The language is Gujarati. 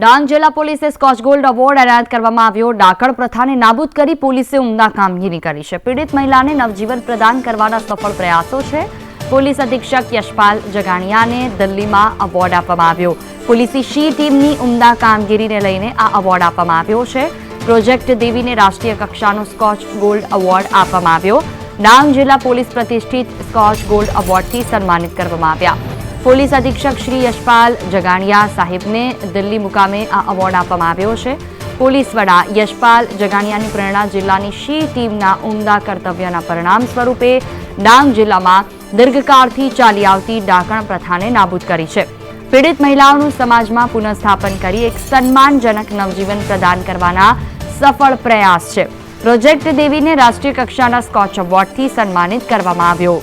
ડાંગ જિલ્લા પોલીસે સ્કોચ ગોલ્ડ એવોર્ડ એનાયત કરવામાં આવ્યો. ડાકણ પ્રથાને નાબૂદ કરી પોલીસે ઉમદા કામગીરી કરી છે. પીડિત મહિલાને નવજીવન પ્રદાન કરવાના સફળ પ્રયાસો છે. પોલીસ અધિક્ષક યશપાલ જગાણિયાને દિલ્હીમાં એવોર્ડ આપવામાં આવ્યો. પોલીસી શી ટીમની ઉમદા કામગીરીને લઈને આ એવોર્ડ આપવામાં આવ્યો છે. પ્રોજેક્ટ દેવીને રાષ્ટ્રીય કક્ષાનો સ્કોચ ગોલ્ડ એવોર્ડ આપવામાં આવ્યો. ડાંગ જિલ્લા પોલીસ પ્રતિષ્ઠિત સ્કોચ ગોલ્ડ એવોર્ડથી સન્માનિત કરવામાં આવ્યા. પોલીસ અધિક્ષક શ્રી યશપાલ જગાણિયા સાહેબને દિલ્હી મુકામે આ એવોર્ડ આપવામાં આવ્યો છે. પોલીસ વડા યશપાલ જગાણિયાની પ્રેરણા જિલ્લાની શી ટીમના ઉમદા કર્તવ્યના પરિણામ સ્વરૂપે ડાંગ જિલ્લામાં દીર્ઘકાળથી ચાલી આવતી ડાકણ પ્રથાને નાબૂદ કરી છે. પીડિત મહિલાઓનું સમાજમાં પુનઃસ્થાપન કરી એક સન્માનજનક નવજીવન પ્રદાન કરવાના સફળ પ્રયાસ છે. પ્રોજેક્ટ દેવીને રાષ્ટ્રીય કક્ષાના સ્કોચ એવોર્ડથી સન્માનિત કરવામાં આવ્યો.